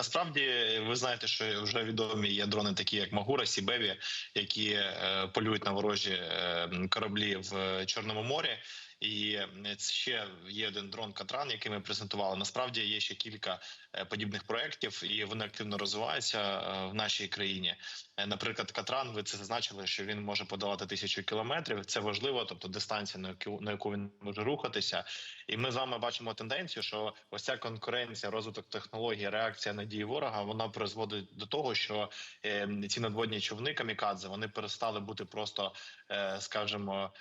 Насправді, ви знаєте, що вже відомі є дрони, такі як Магура, Сібеві, які е, полюють на ворожі е, кораблі в Чорному морі. І ще є один дрон Катран, який ми презентували. Насправді є ще кілька е, подібних проєктів, і вони активно розвиваються е, в нашій країні. Е, Наприклад, Катран, ви це зазначили, що він може подолати тисячу кілометрів. Це важливо, тобто дистанція, на яку на яку він може рухатися. І ми з вами бачимо тенденцію, що ось ця конкуренція, розвиток технологій, реакція на дії ворога, вона призводить до того, що ці надводні човни камікадзе вони перестали бути просто, скажімо,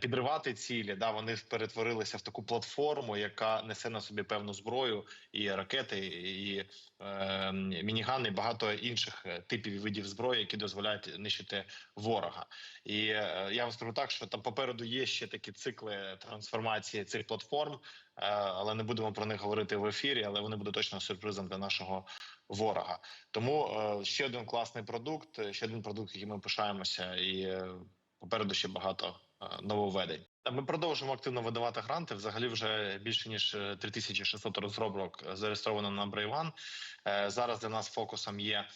підривати цілі. Да, вони перетворилися в таку платформу, яка несе на собі певну зброю, і ракети, і е, мінігани, і багато інших е, типів і видів зброї, які дозволяють нищити ворога. І е, я вам скажу так, що там попереду є ще такі цикли трансформації цих платформ, е, але не будемо про них говорити в ефірі. Але вони будуть точно сюрпризом для нашого ворога. Тому е, ще один класний продукт, е, ще один продукт, яким ми пишаємося, і е, попереду ще багато е, нововведень. Ми продовжуємо активно видавати гранти. Взагалі, вже більше ніж е, 3600 розробок е, зареєстровано на Брейван. Зараз для нас фокусом є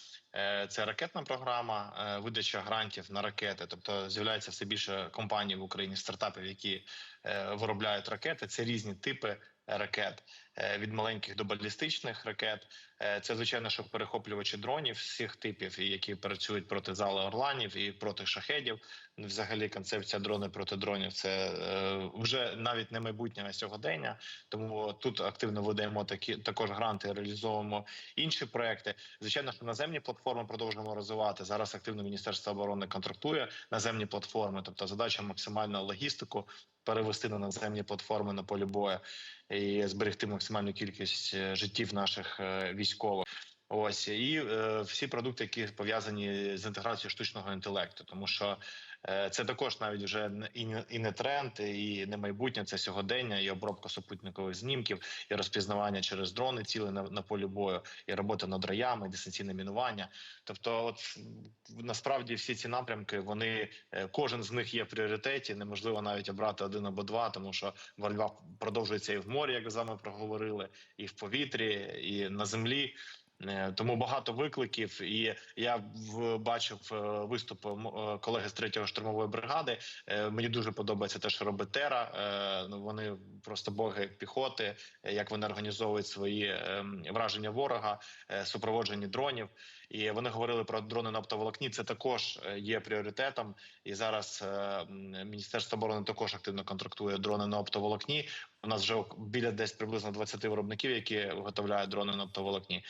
це ракетна програма, е, видача грантів на ракети. Тобто з'являється все більше компаній в Україні, стартапів, які е, виробляють ракети. Це різні типи ракет від маленьких до балістичних ракет. Це звичайно, що перехоплювачі дронів всіх типів, які працюють проти зали орланів і проти шахедів. Взагалі, концепція дрони проти дронів це вже навіть не майбутнє а сьогодення. Тому тут активно видаємо такі також гранти, реалізовуємо інші проекти. Звичайно, що наземні платформи продовжуємо розвивати. Зараз активно Міністерство оборони контрактує наземні платформи, тобто задача максимально логістику перевести на наземні платформи на полі бою і зберегти максимальну кількість е, життів наших е, військових. Ось і е, всі продукти, які пов'язані з інтеграцією штучного інтелекту, тому що е, це також навіть вже і не, і не тренд, і не майбутнє, це сьогодення, і обробка супутникових знімків, і розпізнавання через дрони ціли на, на полі бою, і робота над роями, і дистанційне мінування. Тобто, от насправді всі ці напрямки, вони е, кожен з них є в пріоритеті. Неможливо навіть обрати один або два, тому що боротьба продовжується і в морі, як ви з вами проговорили, і в повітрі, і на землі. Е, Тому багато викликів, і я бачив е, виступ е, колеги з 3-ї штурмової бригади. Мені дуже подобається те, що робить Тера. Ну вони просто боги піхоти, як вони організовують свої враження ворога, супроводжені дронів. І вони говорили про дрони на оптоволокні. Це також є пріоритетом. І зараз міністерство оборони також активно контрактує дрони на оптоволокні. У нас вже біля десь приблизно 20 виробників, які виготовляють дрони на оптоволокні.